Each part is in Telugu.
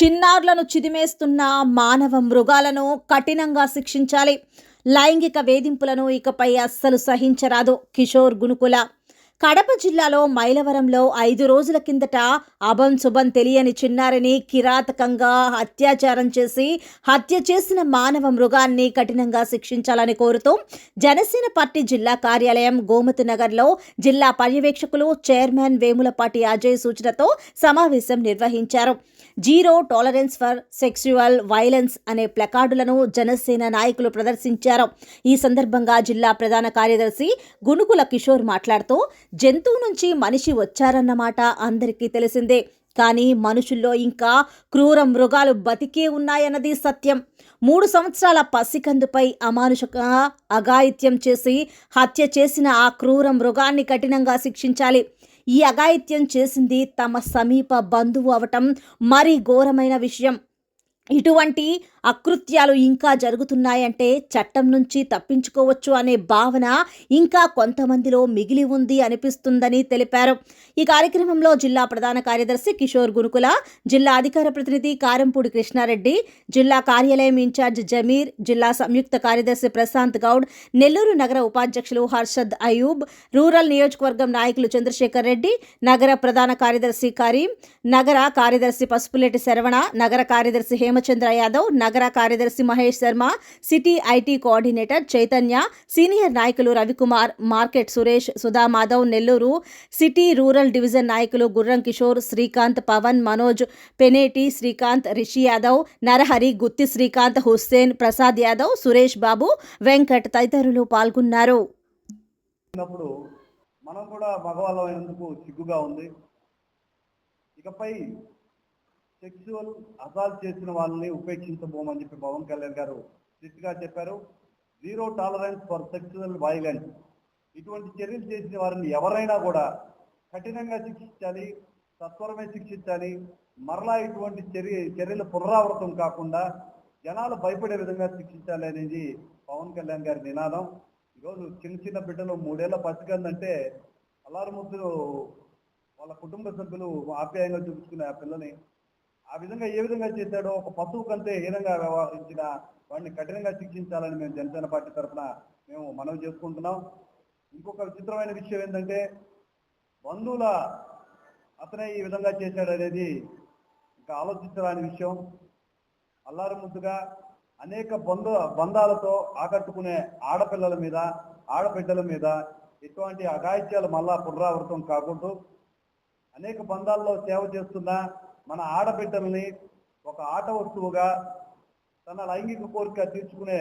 చిన్నారులను చిదిమేస్తున్న మానవ మృగాలను కఠినంగా శిక్షించాలి. లైంగిక వేధింపులను ఇకపై అస్సలు సహించరాదు కిషోర్ గునుకుల కడప జిల్లాలో మైలవరంలో ఐదు రోజుల కిందట అభం శుభం తెలియని చిన్నారిని కిరాతకంగా అత్యాచారం చేసి హత్య చేసిన మానవ మృగాన్ని కఠినంగా శిక్షించాలని కోరుతూ జనసేన పార్టీ జిల్లా కార్యాలయం గోమతి నగర్లో జిల్లా పర్యవేక్షకులు చైర్మన్ వేములపాటి అజయ్ సూచనతో సమావేశం నిర్వహించారు. Zero tolerance for sexual violence అనే ప్లకార్డులను జనసేన నాయకులు ప్రదర్శించారు. ఈ సందర్భంగా జిల్లా ప్రధాన కార్యదర్శి గునుకుల కిషోర్ మాట్లాడుతూ జంతువు నుంచి మనిషి వచ్చారన్నమాట అందరికీ తెలిసిందే. కానీ మనుషుల్లో ఇంకా క్రూర మృగాలు బతికే ఉన్నాయన్నది సత్యం. మూడు సంవత్సరాల పసికందుపై అమానుషంగా అఘాయిత్యం చేసి హత్య చేసిన ఆ క్రూర మృగాన్ని కఠినంగా శిక్షించాలి. ఈ అఘాయిత్యం చేసింది తమ సమీప బంధువు అవటం మరీ ఘోరమైన విషయం. ఇటువంటి అకృత్యాలు ఇంకా జరుగుతున్నాయంటే చట్టం నుంచి తప్పించుకోవచ్చు అనే భావన ఇంకా కొంతమందిలో మిగిలి ఉంది అనిపిస్తుందని తెలిపారు. ఈ కార్యక్రమంలో జిల్లా ప్రధాన కార్యదర్శి కిషోర్ గురుకుల జిల్లా అధికార ప్రతినిధి కారంపూడి కృష్ణారెడ్డి జిల్లా కార్యాలయం ఇన్ఛార్జ్ జమీర్ జిల్లా సంయుక్త కార్యదర్శి ప్రశాంత్ గౌడ్ నెల్లూరు నగర ఉపాధ్యక్షులు హర్షద్ అయూబ్ రూరల్ నియోజకవర్గం నాయకులు చంద్రశేఖర్ రెడ్డి నగర ప్రధాన కార్యదర్శి కరీం నగర కార్యదర్శి పసుపులేటి శరవణ నగర కార్యదర్శి హేమచంద్ర యాదవ్ నగర కార్యదర్శి Mahesh Sharma city IT coordinator Chaitanya senior నాయకులు Ravikumar market Suresh Sudha Madhav Nellore city rural division నాయకులు గుర్రం కిషోర్ శ్రీకాంత్ పవన్ మనోజ్ పెనేటి శ్రీకాంత్ రిషి యాదవ్ నరహరి గుత్తి శ్రీకాంత్ హుస్సేన్ ప్రసాద్ యాదవ్ సురేష్ బాబు వెంకట్ తదితరులు పాల్గొన్నారు. మనం కూడా మగవాళ్ళం అయినందుకు సిగ్గుగా ఉంది. ఇకపై సెక్సువల్ అసాల్ట్ చేసిన వాళ్ళని ఉపేక్షించబోమని చెప్పి పవన్ కళ్యాణ్ గారు స్ట్రిక్ట్గా చెప్పారు. Zero tolerance for sexual violence ఇటువంటి చర్యలు చేసిన వారిని ఎవరైనా కూడా కఠినంగా శిక్షించాలి సత్వరమే శిక్షించాలి మరలా ఇటువంటి చర్య చర్యలు పునరావృతం కాకుండా జనాలు భయపడే విధంగా శిక్షించాలి అనేది పవన్ కళ్యాణ్ గారి నినాదం. ఈరోజు చిన్న చిన్న బిడ్డలు మూడేళ్ళ పసిగందంటే అల్లారు ముద్దులు వాళ్ళ కుటుంబ సభ్యులు ఆప్యాయంగా చూపించుకునే ఆ పిల్లని ఆ విధంగా ఏ విధంగా చేశాడో ఒక పశువు కంటే ఏ విధంగా వ్యవహరించిన వాడిని కఠినంగా శిక్షించాలని మేము జనసేన పార్టీ తరఫున మేము మనవి చేసుకుంటున్నాం. ఇంకొక విచిత్రమైన విషయం ఏంటంటే బంధువుల అతనే ఈ విధంగా చేశాడు అనేది ఇంకా ఆలోచించరాని విషయం. అల్లారు ముద్దుగా అనేక బంధు బంధాలతో ఆకట్టుకునే ఆడపిల్లల మీద ఆడబిడ్డల మీద ఎటువంటి అఘాయిత్యాలు మళ్ళా పునరావృతం కాకూడదు. అనేక బంధాల్లో సేవ చేస్తున్న మన ఆడబిడ్డల్ని ఒక ఆట వస్తువుగా తన లైంగిక కోరిక తీర్చుకునే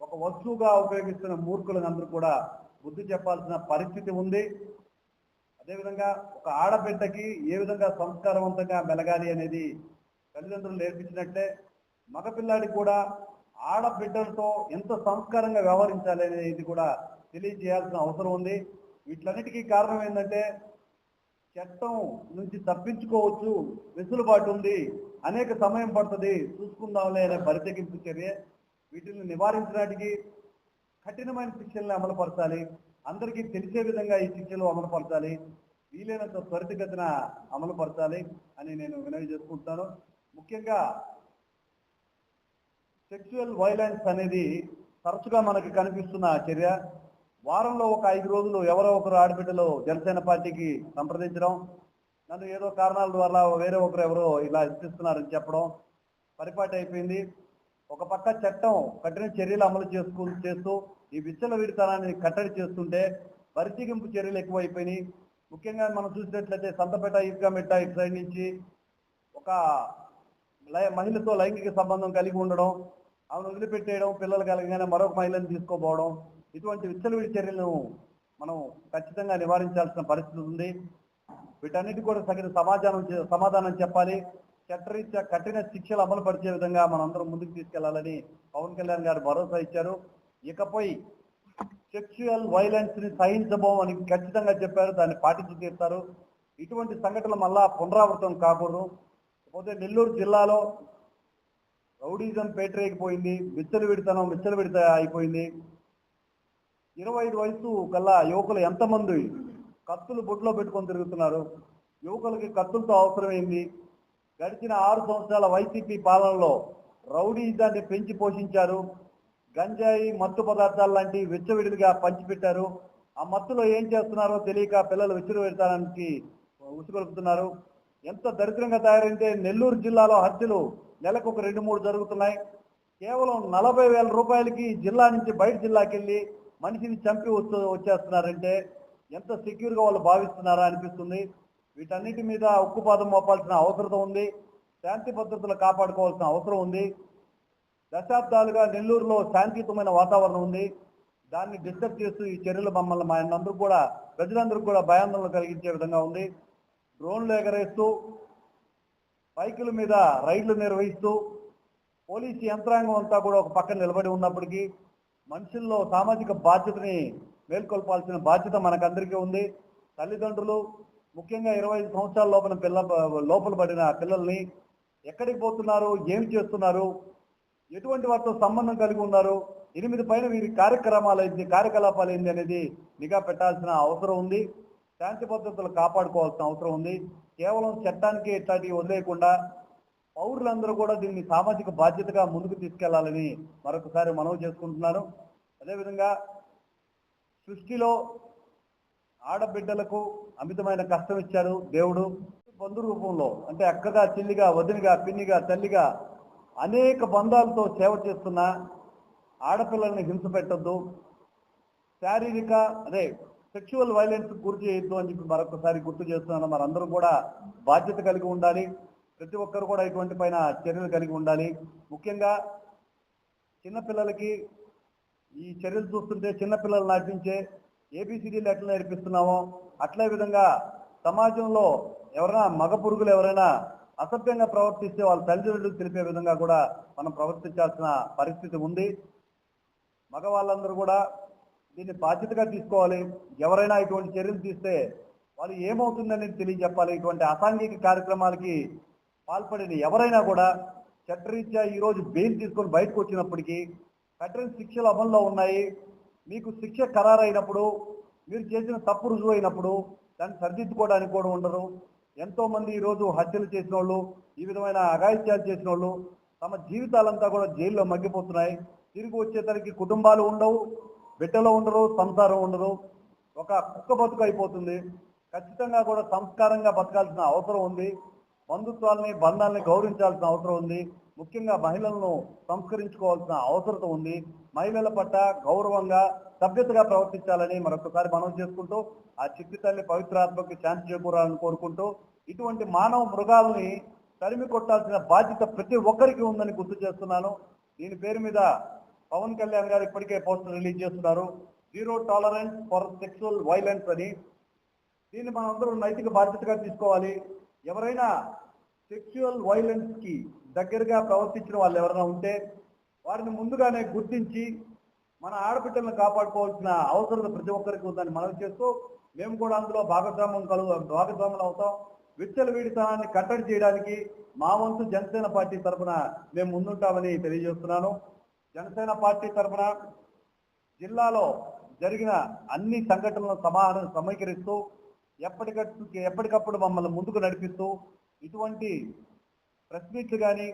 ఒక వస్తువుగా ఉపయోగిస్తున్న మూర్ఖులను అందరూ కూడా బుద్ధి చెప్పాల్సిన పరిస్థితి ఉంది. అదేవిధంగా ఒక ఆడబిడ్డకి ఏ విధంగా సంస్కారవంతంగా మెలగాలి అనేది తల్లిదండ్రులు నేర్పించినట్లే మగపిల్లాడి కూడా ఆడబిడ్డలతో ఎంత సంస్కారంగా వ్యవహరించాలి అనేది కూడా తెలియజేయాల్సిన అవసరం ఉంది. వీటిలన్నిటికీ కారణం ఏంటంటే చట్టం నుంచి తప్పించుకోవచ్చు వెసులుబాటు ఉంది అనేక సమయం పడుతుంది చూసుకుందాంలే అనే పరితగింపు చర్య వీటిని నివారించడానికి కఠినమైన శిక్షల్ని అమలుపరచాలి అందరికీ తెలిసే విధంగా ఈ శిక్షలు అమలుపరచాలి వీలైనంత త్వరితగతిన అమలుపరచాలి అని నేను వినవి చేసుకుంటాను ముఖ్యంగా సెక్చువల్ వైలెన్స్ అనేది తరచుగా మనకు కనిపిస్తున్న చర్య. వారంలో ఒక ఐదు రోజులు ఎవరో ఒకరు ఆడబిడ్డలు జనసేన పార్టీకి సంప్రదించడం నన్ను ఏదో కారణాల వల్ల వేరే ఒకరు ఎవరో ఇలా ఇచ్చిస్తున్నారని చెప్పడం పరిపాటి అయిపోయింది. ఒక పక్క చట్టం కఠిన చర్యలు అమలు చేసుకు చేస్తూ ఈ విచ్చల విడితనాన్ని కట్టడి చేస్తుంటే పరిచయింపు చర్యలు ఎక్కువైపోయినాయి. ముఖ్యంగా మనం చూసినట్లయితే సంతపేట ఈద్గా మెట్ట ఇటు సైడ్ నుంచి ఒక లై- మహిళతో లైంగిక సంబంధం కలిగి ఉండడం ఆమెను వదిలిపెట్టేయడం పిల్లలు కలగగానే మరొక మహిళను తీసుకోపోవడం ఇటువంటి విచ్చలవిడి చర్యలను మనం ఖచ్చితంగా నివారించాల్సిన పరిస్థితి ఉంది. వీటన్నిటి కూడా తగిన సమాధానం చే- సమాధానం చెప్పాలి. చట్టరీత్యా కఠిన శిక్షలు అమలు పరిచే విధంగా మనందరం ముందుకు తీసుకెళ్ళాలని పవన్ కళ్యాణ్ గారు భరోసా ఇచ్చారు. ఇకపై సెక్చువల్ వైలెన్స్ని సహించబోం అని ఖచ్చితంగా చెప్పారు. దాన్ని పాటించి తీరుతారు. ఇటువంటి సంఘటనలు మళ్ళా పునరావృతం కాకూడదు. పోతే నెల్లూరు జిల్లాలో రౌడీజం పేటరేగిపోయింది విచ్చలు విడితనం విచ్చలు అయిపోయింది. ఇరవై ఐదు వయసు కల్లా యువకులు ఎంతమంది కత్తులు బొట్లో పెట్టుకొని తిరుగుతున్నారు? యువకులకి కత్తులతో అవసరమైంది గడిచిన ఆరు సంవత్సరాల వైసీపీ పాలనలో రౌడీజాన్ని పెంచి పోషించారు. గంజాయి మత్తు పదార్థాలు లాంటి విచ్చవిడిగా పంచిపెట్టారు. ఆ మత్తులో ఏం చేస్తున్నారో తెలియక పిల్లలు విసురు పెడతానికి ఉసుగొలుపుతున్నారు. ఎంత దరిద్రంగా తయారైతే నెల్లూరు జిల్లాలో హత్యలు నెలకు ఒక రెండు మూడు జరుగుతున్నాయి. కేవలం నలభై వేల రూపాయలకి జిల్లా నుంచి బయట జిల్లాకి వెళ్ళి మనిషిని చంపి వచ్చే వచ్చేస్తున్నారంటే ఎంత సెక్యూర్గా వాళ్ళు భావిస్తున్నారా అనిపిస్తుంది. వీటన్నిటి మీద ఉక్కుపాదం మోపాల్సిన అవసరం ఉంది. శాంతి భద్రతలు కాపాడుకోవాల్సిన అవసరం ఉంది. దశాబ్దాలుగా నెల్లూరులో శాంతియుతమైన వాతావరణం ఉంది. దాన్ని డిస్టర్బ్ చేస్తూ ఈ చర్యలు మమ్మల్ని మా అందరూ కూడా ప్రజలందరూ కూడా భయాందోళన కలిగించే విధంగా ఉంది. డ్రోన్లు ఎగరేస్తూ బైకుల మీద రైళ్ళు నిర్వహిస్తూ పోలీసు యంత్రాంగం అంతా కూడా ఒక పక్కన నిలబడి ఉన్నప్పటికీ మనుషుల్లో సామాజిక బాధ్యతని మేల్కొల్పాల్సిన బాధ్యత మనకందరికీ ఉంది. తల్లిదండ్రులు ముఖ్యంగా ఇరవై ఐదు సంవత్సరాల లోపల పిల్ల లోపల పడిన పిల్లల్ని ఎక్కడికి పోతున్నారు ఏమి చేస్తున్నారు ఎటువంటి వారితో సంబంధం కలిగి ఉన్నారు ఎనిమిది పైన వీరి కార్యక్రమాలు ఏంటి కార్యకలాపాలు ఏంటి అనేది నిఘా పెట్టాల్సిన అవసరం ఉంది. శాంతి భద్రతలు కాపాడుకోవాల్సిన అవసరం ఉంది. కేవలం చట్టానికి ఇట్లాంటివి వదిలేయకుండా పౌరులందరూ కూడా దీన్ని సామాజిక బాధ్యతగా ముందుకు తీసుకెళ్ళాలని మరొకసారి మనవి చేసుకుంటున్నాను. అదేవిధంగా సృష్టిలో ఆడబిడ్డలకు అమితమైన కష్టం ఇచ్చారు దేవుడు. బంధు రూపంలో అంటే అక్కగా చెల్లిగా వదినిగా పిన్నిగా తల్లిగా అనేక బంధాలతో సేవ చేస్తున్న ఆడపిల్లల్ని హింస పెట్టొద్దు. శారీరక అదే సెక్షువల్ వైలెన్స్ గురి చేయొద్దు అని చెప్పి మరొకసారి గుర్తు చేస్తున్నాను. మనందరం కూడా బాధ్యత కలిగి ఉండాలి. ప్రతి ఒక్కరు కూడా ఇటువంటి పైన చర్యలు కలిగి ఉండాలి. ముఖ్యంగా చిన్నపిల్లలకి ఈ చర్యలు చూస్తుంటే చిన్నపిల్లలు నటించే ఏబిసిడీలు ఎట్లా నేర్పిస్తున్నామో. అట్లే విధంగా సమాజంలో ఎవరైనా మగ పురుగులు ఎవరైనా అసభ్యంగా ప్రవర్తిస్తే వాళ్ళ తల్లిదండ్రులకు తెలిపే విధంగా కూడా మనం ప్రవర్తించాల్సిన పరిస్థితి ఉంది. మగవాళ్ళందరూ కూడా దీన్ని బాధ్యతగా తీసుకోవాలి. ఎవరైనా ఇటువంటి చర్యలు తీస్తే వాళ్ళు ఏమవుతుందని తెలియజెప్పాలి. ఇటువంటి అసాంఘిక కార్యక్రమాలకి పాల్పడిన ఎవరైనా కూడా చట్టరీత్యా ఈరోజు బెయిల్ తీసుకొని బయటకు వచ్చినప్పటికీ కఠిన శిక్షలు అమల్లో ఉన్నాయి. మీకు శిక్ష ఖరారైనప్పుడు మీరు చేసిన తప్పు రుజువు అయినప్పుడు దాన్ని సరిదిద్దుకోవడానికి కూడా ఉండరు. ఎంతోమంది ఈరోజు హత్యలు చేసిన వాళ్ళు ఈ విధమైన అఘాయిత్యాలు చేసిన వాళ్ళు తమ జీవితాలంతా కూడా జైల్లో మగ్గిపోతున్నాయి. తిరిగి వచ్చేసరికి కుటుంబాలు ఉండవు బిడ్డలు ఉండరు సంసారం ఉండదు. ఒక కుక్క బతుకు అయిపోతుంది. ఖచ్చితంగా కూడా సంస్కారంగా బతకాల్సిన అవసరం ఉంది. బంధుత్వాలని బంధాలని గౌరవించాల్సిన అవసరం ఉంది. ముఖ్యంగా మహిళలను సంస్కరించుకోవాల్సిన అవసరం ఉంది. మహిళల పట్ల గౌరవంగా సభ్యతగా ప్రవర్తించాలని మరొకసారి మనం చేసుకుంటూ ఆ చిట్టి తల్లి పవిత్రాత్మకి శాంతి చేకూరాలని కోరుకుంటూ ఇటువంటి మానవ మృగాల్ని తరిమి కొట్టాల్సిన బాధ్యత ప్రతి ఒక్కరికి ఉందని గుర్తు చేస్తున్నాను. దీని పేరు మీద పవన్ కళ్యాణ్ గారు ఇప్పటికే పోస్టర్ రిలీజ్ చేస్తున్నారు. Zero tolerance for sexual violence అని. దీన్ని మనందరం నైతిక బాధ్యతగా తీసుకోవాలి. ఎవరైనా సెక్చువల్ వైలెన్స్కి దగ్గరగా ప్రవర్తించిన వాళ్ళు ఎవరైనా ఉంటే వారిని ముందుగానే గుర్తించి మన ఆడబిడ్డలను కాపాడుకోవాల్సిన అవసరం ప్రతి ఒక్కరికి ఉందని మనవి చేస్తూ మేము కూడా అందులో భాగస్వామ్యం కలుగు భాగస్వాములు అవుతాం. విచ్చల వీడితనాన్ని కట్టడి చేయడానికి మా వంతు జనసేన పార్టీ తరఫున మేము ముందుంటామని తెలియజేస్తున్నాను. జనసేన పార్టీ తరఫున జిల్లాలో జరిగిన అన్ని సంఘటనలను సమాన సమీకరిస్తూ ఎప్పటికప్పుడు ఎప్పటికప్పుడు మమ్మల్ని ముందుకు నడిపిస్తూ ఇటువంటి ప్రెస్ మీట్లు కానీ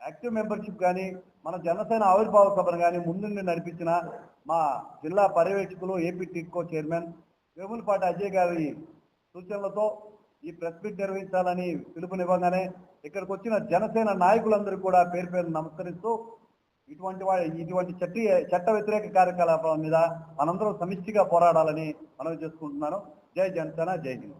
యాక్టివ్ మెంబర్షిప్ కానీ మన జనసేన ఆవిర్భావ సభను కానీ ముందుండి నడిపించిన మా జిల్లా పర్యవేక్షకులు AP TIDCO chairman Vemulapati Ajay గారి సూచనలతో ఈ ప్రెస్ మీట్ నిర్వహించాలని పిలుపునివ్వగానే ఇక్కడికి వచ్చిన జనసేన నాయకులందరూ కూడా పేరు పేరు నమస్కరిస్తూ ఇటువంటి వా ఇటువంటి చట్ట చట్ట వ్యతిరేక కార్యకలాపాల మీద మనందరం సమిష్టిగా పోరాడాలని మనవి చేసుకుంటున్నాను. जय जनता जय हिंद।